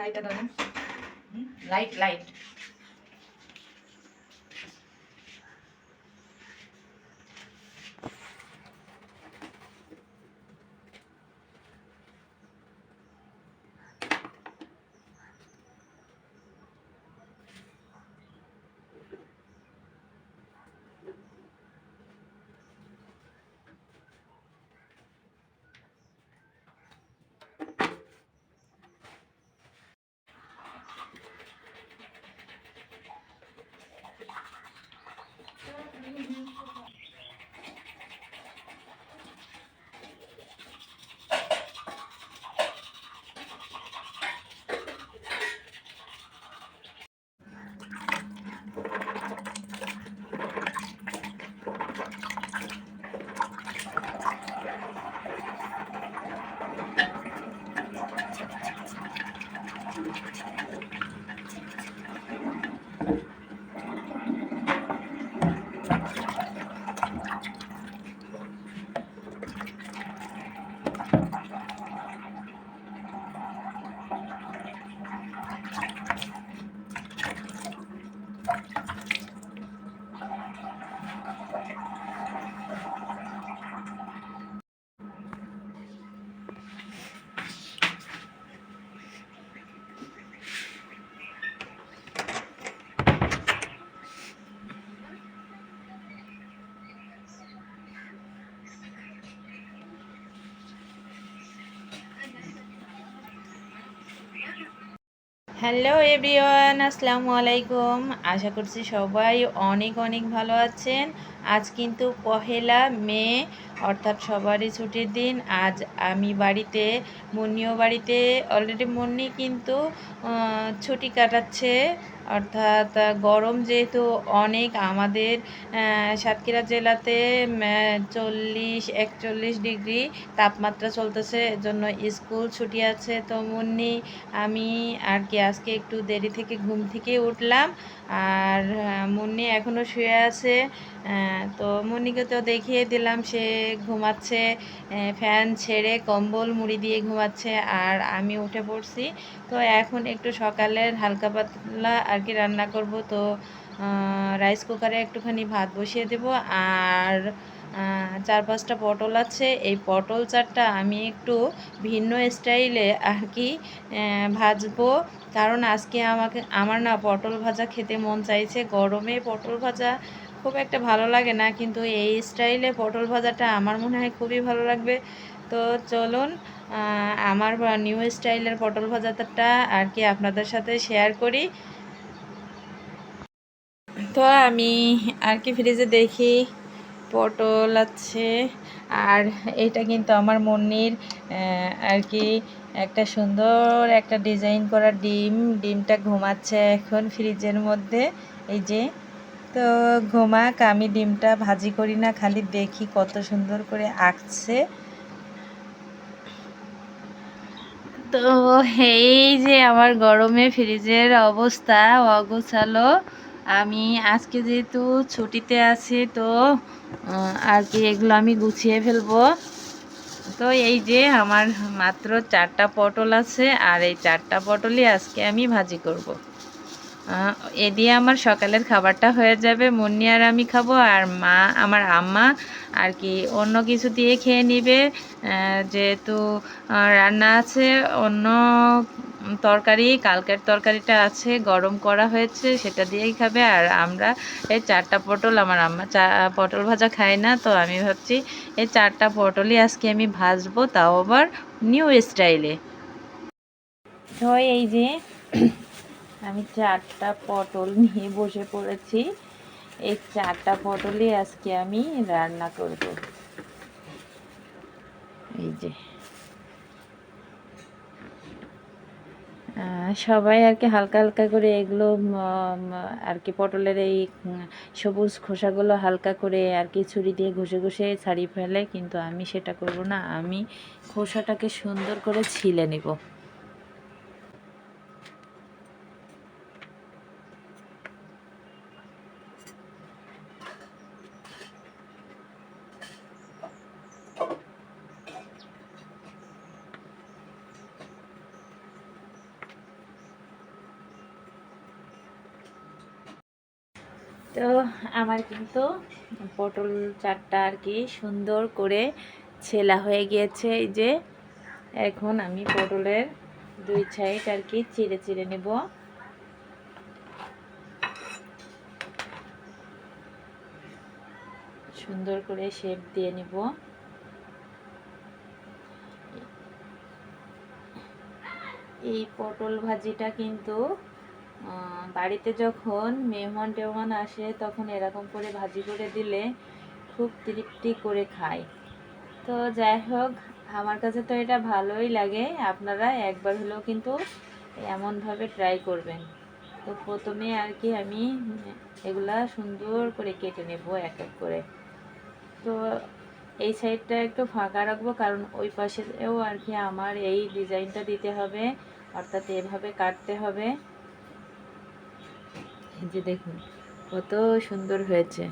লাইটটা ধরেন। Light light Hello everyone আসসালামু আলাইকুম আশা করছি সবাই অনেক অনেক ভালো আছেন। আজ কিন্তু পহেলা মে অর্থাৎ সবারই ছুটির দিন। আজ আমি বাড়িতে, মুন্নিও বাড়িতে অলরেডি মুন্নি কিন্তু ছুটি কাটাচ্ছে। অর্থাৎ গরম যেহেতু অনেক, আমাদের সাতক্ষীরা জেলাতে চল্লিশ, একচল্লিশ ডিগ্রি তাপমাত্রা চলতেছে। এজন্য স্কুল ছুটি আছে। তো মুন্নি, আমি আর কি আজকে একটু দেরি থেকে ঘুম থেকে উঠলাম। আর মুন্নি এখনও শুয়ে আছে। তো মুন্নিকে তো দেখিয়ে দিলাম। সে ঘুমাচ্ছে ফ্যান ছেড়ে কম্বল মুড়ি দিয়ে ঘুমাচ্ছে আর আমি উঠে পড়ছি। তো এখন একটু সকালের হালকা পাতলা আর কি রান্না করব। তো রাইস কুকারে একটুখানি ভাত বসিয়ে দেব আর চার পাঁচটা পটল আছে। এই পটল চারটা আমি একটু ভিন্ন স্টাইলে আর কি ভাজবো। কারণ আজকে আমাকে, আমার না পটল ভাজা খেতে মন চাইছে। গরমে পটল ভাজা খুব একটা ভালো লাগে না, কিন্তু এই স্টাইলে পটল ভাজাটা আমার মনে হয় খুবই ভালো লাগবে। তো চলুন আমার নিউ স্টাইলের পটল ভাজাটা আর কি আপনাদের সাথে শেয়ার করি। তো আমি আর কি ফ্রিজে দেখি পটল আছে, আর এটা কিন্তু আমার মন্নির আর কি একটা সুন্দর একটা ডিজাইন করা ডিম। ডিমটা ঘুমাচ্ছে এখন ফ্রিজের মধ্যে, এই যে তো ঘুমাক, আমি ডিমটা ভাজি করি না, খালি দেখি কত সুন্দর করে আঁকছে তো এই যে আমার গরমে ফ্রিজের অবস্থা অগোছালো, আমি আজকে যেহেতু ছুটিতে আছি, তো আর কি এগুলো আমি গুছিয়ে ফেলব তো এই যে আমার মাত্র চারটা পটল আছে, আর এই চারটা পটলই আজকে আমি ভাজি করব। এ দিয়ে আমার সকালের খাবারটা হয়ে যাবে। মুন্নি আর আমি খাব, আর মা, আমার আম্মা, আর কি অন্য কিছু দিয়ে খেয়ে নিবে। যেহেতু রান্না আছে, অন্য তরকারি, কালকের তরকারিটা আছে, গরম করা হয়েছে, সেটা দিয়েই খাবে। আর আমরা এই চারটা পটল, আমার আম্মা চা, পটল ভাজা খায় না, তো আমি ভাবছি এই চারটা পটলই আজকে আমি ভাজবো, তাও আবার নিউ স্টাইলে তো এই যে আমি চারটা পটল নিয়ে বসে পড়েছি। এই চারটা পটলই আজকে আমি রান্না করব। এই যে। সবাই আর কি হালকা হালকা করে এগুলো আর কি পটলের এই সবুজ খোসাগুলো হালকা করে আর কি ছুরি দিয়ে ঘষে ঘষে ছাড়িয়ে ফেলে, কিন্তু আমি সেটা করব না। আমি খোসাটাকে সুন্দর করে ছিলে নিব। তো আমার কিন্তু পটল চারটা আর কি সুন্দর করে ছেলা হয়ে গিয়েছে। এই যে এখন আমি পটলের দুই সাইড আর কি চিড়ে চিড়ে নেব। সুন্দর করে শেপ দিয়ে নিব। এই পটল ভাজিটা কিন্তু বাড়িতে যখন মেহমান টেহমান আসে, তখন এরকম করে ভাজি করে দিলে খুব তৃপ্তি করে খায়। তো যাই হোক, আমার কাছে তো এটা ভালোই লাগে। আপনারা একবার হলেও কিন্তু এমনভাবে ট্রাই করবেন। তো প্রথমে আর কি আমি এগুলা সুন্দর করে কেটে নেব এক এক করে। তো এই সাইডটা একটু ফাঁকা রাখব, কারণ ওই পাশেও আর কি আমার এই ডিজাইনটা দিতে হবে, অর্থাৎ এভাবে কাটতে হবে। যে দেখুন, কত সুন্দর হয়েছে।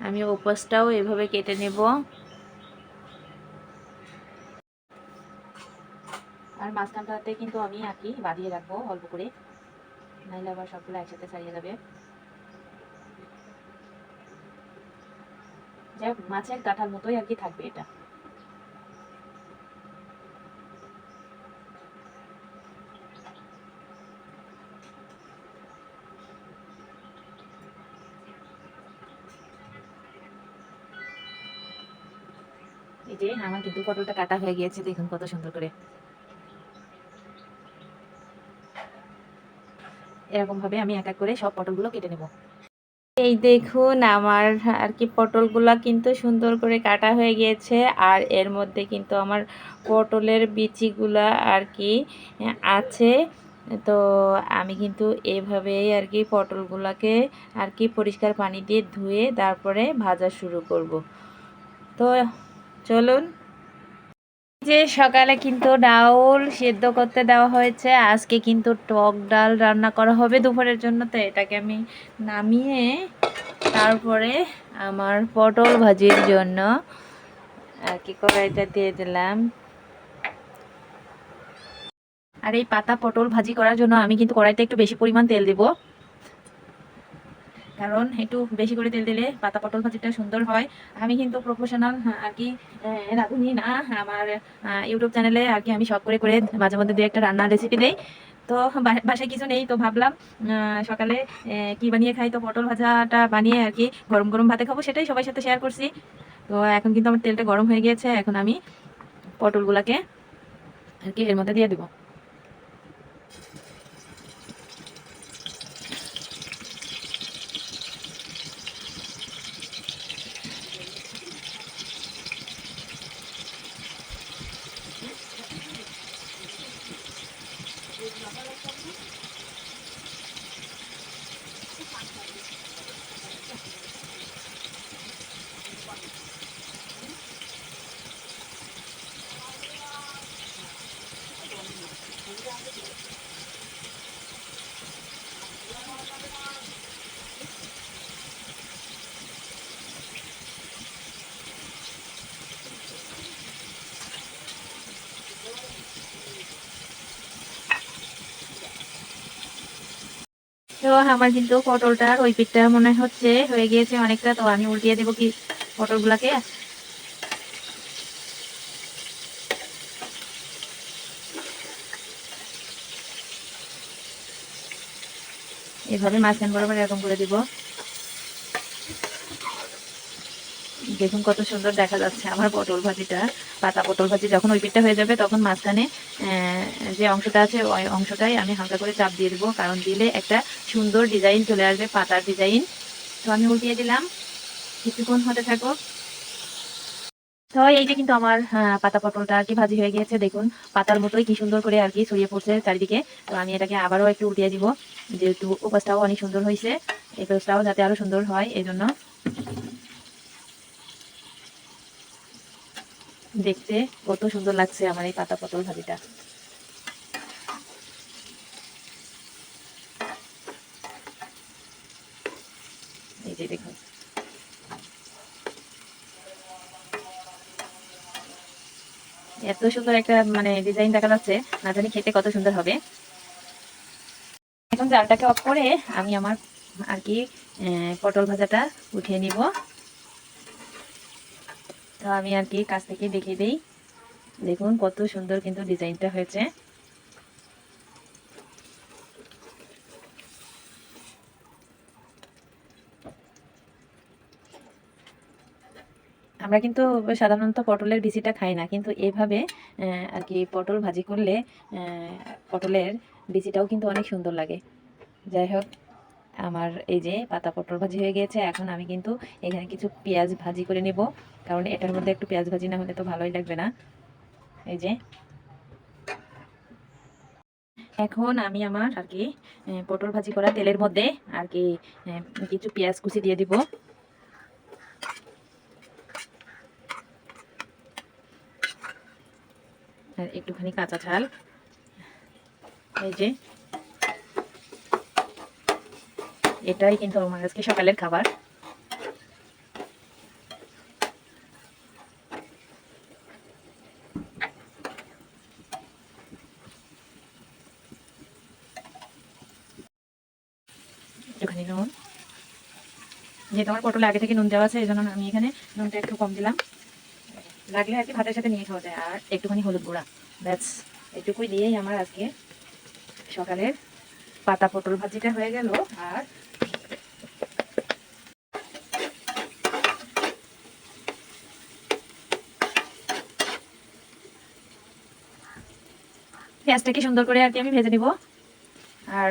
আমি ওপাশটাও এভাবে কেটে নেব। আর মাঝখানটাতে কিন্তু আমি আঁকি, বাঁধিয়ে রাখব অল্প করে। নাইলে আবার সবগুলো একসাথে ছাড়িয়ে যাবে। যাই হোক, মাছের কাঁঠার মতোই আর কি থাকবে এটা। যে আমার কিন্তু পটলটা কাটা হয়ে গিয়েছে, দেখুন কত সুন্দর করে। এরকম ভাবে আমি এক এক করে সব পটলগুলো কেটে নেব। এই দেখুন, আমার আর কি পটলগুলা কিন্তু সুন্দর করে কাটা হয়ে গিয়েছে, আর এর মধ্যে কিন্তু আমার পটলের বিচিগুলা আর কি আছে। তো আমি কিন্তু এভাবেই আর কি পটলগুলাকে আর কি পরিষ্কার পানি দিয়ে ধুয়ে তারপরে ভাজা শুরু করব। তো চলুন। যে সকালে কিন্তু ডাউল সেদ্ধ করতে দেওয়া হয়েছে, আজকে কিন্তু টক ডাল রান্না করা হবে দুপুরের জন্য, তো এটাকে আমি নামিয়ে তারপরে আমার পটল ভাজির জন্য কি কড়াইটা দিয়ে দিলাম। আর এই পাতা পটল ভাজি করার জন্য আমি কিন্তু কড়াইতে একটু বেশি পরিমাণ তেল দেব। কারণ একটু বেশি করে তেল দিলে পাতা পটল ভাজিটা সুন্দর হয়। আমি কিন্তু প্রফেশনাল আর কি রাঁধুনি না, আমার ইউটিউব চ্যানেলে আর কি আমি শখ করে করে মাঝে মধ্যে দু একটা রান্নার রেসিপি দেই। তো বাসায় কিছু নেই, তো ভাবলাম সকালে কি বানিয়ে খাই? তো পটল ভাজাটা বানিয়ে আর কি গরম গরম ভাতে খাব, সেটাই সবার সাথে শেয়ার করছি। তো এখন কিন্তু আমার তেলটা গরম হয়ে গিয়েছে, এখন আমি পটলগুলাকে আর কি এর মধ্যে দিয়ে দেবো। তো আমার কিন্তু পটলটার ওই পিঠটা মনে হচ্ছে হয়ে গিয়েছে অনেকটা, তো আমি উল্টিয়ে দেবো কি পটলগুলাকে? এভাবে মাঝখান বরাবর এরকম করে দিব। দেখুন কত সুন্দর দেখা যাচ্ছে আমার পটল ভাজিটা, পাতা পটল ভাজি যখন ওই পিঠটা হয়ে যাবে তখন মাঝখানে যে অংশটা আছে ওই অংশটাই আমি হালকা করে চাপ দিয়ে দেবো, কারণ দিলে একটা সুন্দর ডিজাইন চলে আসবে, পাতার ডিজাইন তো আমি উল্টিয়ে দিলাম। কিছুক্ষণ হতে থাকো তো এই যে কিন্তু আমার পাতা পটলটা আর কি ভাজি হয়ে গিয়েছে, দেখুন পাতার মতোই কি সুন্দর করে আর কি ছড়িয়ে পড়ছে চারিদিকে। তো আমি এটাকে আবারও একটু উল্টিয়ে দিব, যেহেতু উপাসটাও অনেক সুন্দর হয়েছে, এই পেস্টটাও যাতে আরও সুন্দর হয় এই জন্য দেখতে কত সুন্দর লাগছে আমার এই পাতা পটল ভাজিটা। এই যে দেখুন। এত সুন্দর একটা মানে ডিজাইন দেখা যাচ্ছে, না জানি খেতে কত সুন্দর হবে। এখন জালটাকে অফ করে আমি আমার আর কি পটল ভাজাটা উঠিয়ে নিব। তো আমি আর কি কাছ থেকে দেখিয়ে দিই। দেখুন কত সুন্দর কিন্তু ডিজাইনটা হয়েছে। আমরা কিন্তু সাধারণত পটলের বিচিটা খাই না, কিন্তু এভাবে আর কি পটল ভাজি করলে পটলের বিচিটাও কিন্তু অনেক সুন্দর লাগে। যাই হোক। আমার এই যে পাতা পটল ভাজি হয়ে গিয়েছে এখন আমি কিন্তু এখানে কিছু পেঁয়াজ ভাজি করে নেব। কারণ এটার মধ্যে একটু পেঁয়াজ ভাজি না হলে তো ভালোই লাগবে না। এই যে। এখন আমি আমার আর কি পটল ভাজি করা তেলের মধ্যে আর কি কিছু পেঁয়াজ কুচি দিয়ে দিব। একটুখানি কাঁচা ঝাল। এই যে। এটাই কিন্তু আমার আজকে সকালের খাবার। যেহেতু আমার পটলে আগে থেকে নুন দেওয়া আছে এই জন্য আমি এখানে নুনটা একটু কম দিলাম। লাগলে আর কি ভাতের সাথে নিয়ে খাওয়া যায়। আর একটুখানি হলুদ গুঁড়া, ব্যাস। এটুকুই দিয়েই আমার আজকে সকালের পাতা পটল ভাজিটা হয়ে গেল। আর পেঁয়াজটাকে সুন্দর করে আর কি আমি ভেজে নিব। আর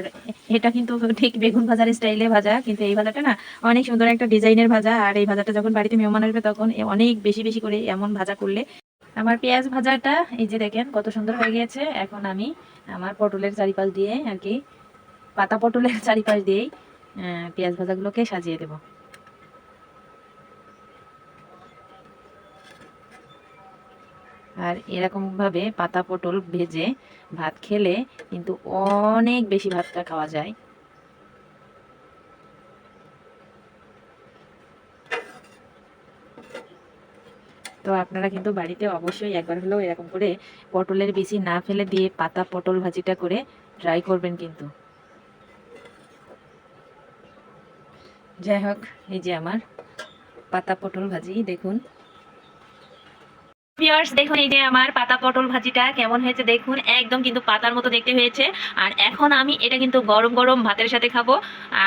এটা কিন্তু ঠিক বেগুন ভাজার স্টাইলে ভাজা, কিন্তু এই ভাজাটা না অনেক সুন্দর একটা ডিজাইনের ভাজা। আর এই ভাজাটা যখন বাড়িতে মেহমান আসবে তখন অনেক বেশি বেশি করে এমন ভাজা করলে। আমার পেঁয়াজ ভাজাটা, এই যে দেখেন কত সুন্দর হয়ে গিয়েছে। এখন আমি আমার পটলের চারিপাশ দিয়ে আর কি, পাতা পটলের চারিপাশ দিয়েই পেঁয়াজ ভাজাগুলোকে সাজিয়ে দেব। আর এরকম ভাবে পাতা পটল ভেজে ভাত খেলে কিন্তু অনেক বেশি ভাতটা খাওয়া যায়। তো আপনারা কিন্তু বাড়িতে অবশ্যই একবার হলেও এরকম করে পটলের বিচি না ফেলে দিয়ে পাতা পটল ভাজিটা করে ট্রাই করবেন কিন্তু। যাই হোক, এই যে আমার পাতা পটল ভাজি, দেখুন। ভিউয়ার্স দেখুন এই যে আমার পাতা পটল ভাজিটা কেমন হয়েছে দেখুন, একদম কিন্তু পাতার মতো দেখতে হয়েছে। আর এখন আমি এটা কিন্তু গরম গরম ভাতের সাথে খাব।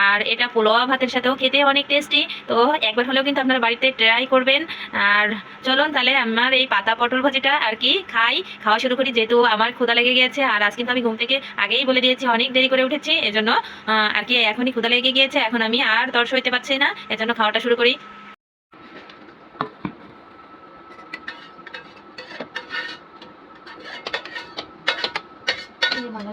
আর এটা পোলোয়া ভাতের সাথেও খেতে অনেক টেস্টি তো একবার হলেও কিন্তু আপনারা বাড়িতে ট্রাই করবেন। আর চলুন তাহলে আমার এই পাতা পটল ভাজিটা আর কি খাই। খাওয়া শুরু করি যেহেতু আমার ক্ষুদা লেগে গিয়েছে আর আজ কিন্তু আমি ঘুম থেকে আগেই বলে দিয়েছি, অনেক দেরি করে উঠেছি। এজন্য আর কি এখনই ক্ষুদা লেগে গিয়েছে। এখন আমি আর দর্শ হইতে পারছি না। এজন্য খাওয়াটা শুরু করি। এই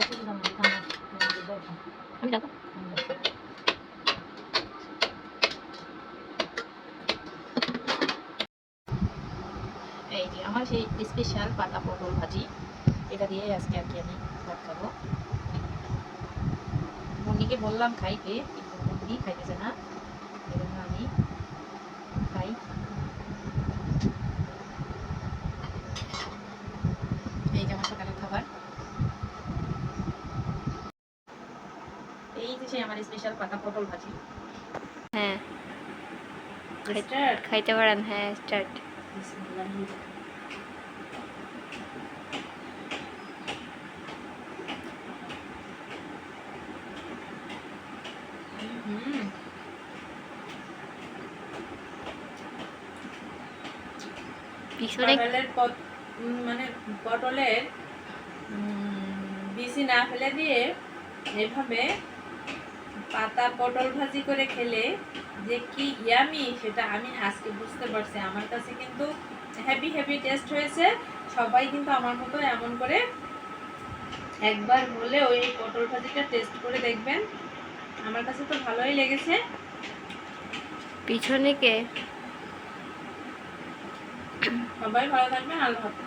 যে আমার সেই স্পেশাল পাতা পটল ভাজি, এটা দিয়ে আজকে আর কি আমি ভাত খাব। বললাম খাইতে, কিন্তু খাইতেছে না এজন্য আমি খাই এই যে আমার সকালের খাবার সেই আমার স্পেশাল পাতা পটল ভাজি। হ্যাঁ। স্টার্ট খাইতে পারেন হ্যাঁ স্টার্ট পটলের মানে পটলের উম, না ফেলে দিয়ে এভাবে পাতা পটল ভাজি করে খেলে যে কি ইয়ামি সেটা আমি আজকে বুঝতে পারছি। আমার কাছে কিন্তু হেভি হেভি টেস্ট হয়েছে। সবাই কিন্তু আমার মতো এমন করে একবার হলে ওই পটল ভাজিটা টেস্ট করে দেখবেন। আমার কাছে তো ভালোই লেগেছে। পিছনে কে? সবাই ভালো থাকবেন আল্লাহ হাফেজ।